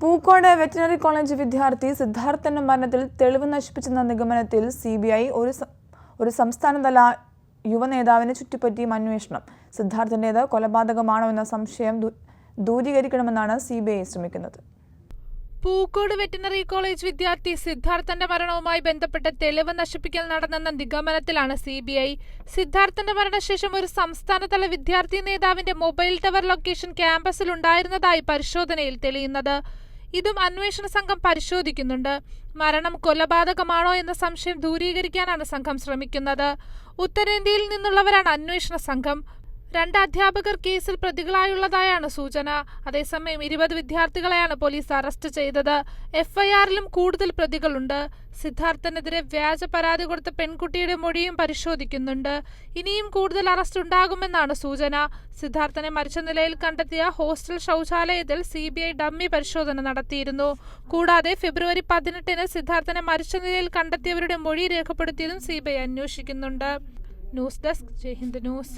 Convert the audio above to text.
Pookode veterinary college വിദ്യാർത്ഥി സിദ്ധാർത്ഥന്റെ മരണത്തിൽ തെളിവ് നശിപ്പിച്ചെന്ന നിഗമനത്തിൽ സി ബി ഐ ഒരു ഒരു സംസ്ഥാനതല യുവനേതാവിനെ ചുറ്റിപ്പറ്റിയും അന്വേഷണം. സിദ്ധാർത്ഥന്റേത് കൊലപാതകമാണോ എന്ന സംശയം ദൂരീകരിക്കണമെന്നാണ് സി ബി ഐ ശ്രമിക്കുന്നത്. പൂക്കോട് വെറ്റിനറി കോളേജ് വിദ്യാർത്ഥി സിദ്ധാർത്ഥന്റെ മരണവുമായി ബന്ധപ്പെട്ട തെളിവ് നശിപ്പിക്കൽ നടന്നെന്ന നിഗമനത്തിലാണ് സി ബി ഐ. സിദ്ധാർത്ഥന്റെ മരണശേഷം ഒരു സംസ്ഥാനതല വിദ്യാർത്ഥി നേതാവിന്റെ മൊബൈൽ ടവർ ലൊക്കേഷൻ ക്യാമ്പസിൽ ഉണ്ടായിരുന്നതായി പരിശോധനയിൽ തെളിയുന്നത്. ഇതും അന്വേഷണ സംഘം പരിശോധിക്കുന്നുണ്ട്. മരണം കൊലപാതകമാണോ എന്ന സംശയം ദൂരീകരിക്കാനാണ് സംഘം ശ്രമിക്കുന്നത്. ഉത്തരേന്ത്യയിൽ നിന്നുള്ളവരാണ് അന്വേഷണ സംഘം. രണ്ട് അധ്യാപകർ കേസിൽ പ്രതികളായുള്ളതായാണ് സൂചന. അതേസമയം ഇരുപത് വിദ്യാർത്ഥികളെയാണ് പോലീസ് അറസ്റ്റ് ചെയ്തത്. എഫ്ഐആറിലും കൂടുതൽ പ്രതികളുണ്ട്. സിദ്ധാർത്ഥനെതിരെ വ്യാജ പരാതി കൊടുത്ത പെൺകുട്ടിയുടെ മൊഴിയും പരിശോധിക്കുന്നുണ്ട്. ഇനിയും കൂടുതൽ അറസ്റ്റ് ഉണ്ടാകുമെന്നാണ് സൂചന. സിദ്ധാർത്ഥനെ മരിച്ച നിലയിൽ കണ്ടെത്തിയ ഹോസ്റ്റൽ ശൗചാലയത്തിൽ സി ബി ഐ ഡമ്മി പരിശോധന നടത്തിയിരുന്നു. കൂടാതെ ഫെബ്രുവരി പതിനെട്ടിന് സിദ്ധാർത്ഥനെ മരിച്ച നിലയിൽ കണ്ടെത്തിയവരുടെ മൊഴി രേഖപ്പെടുത്തിയതും സി ബി ഐ അന്വേഷിക്കുന്നുണ്ട്. News desk Jaihind news.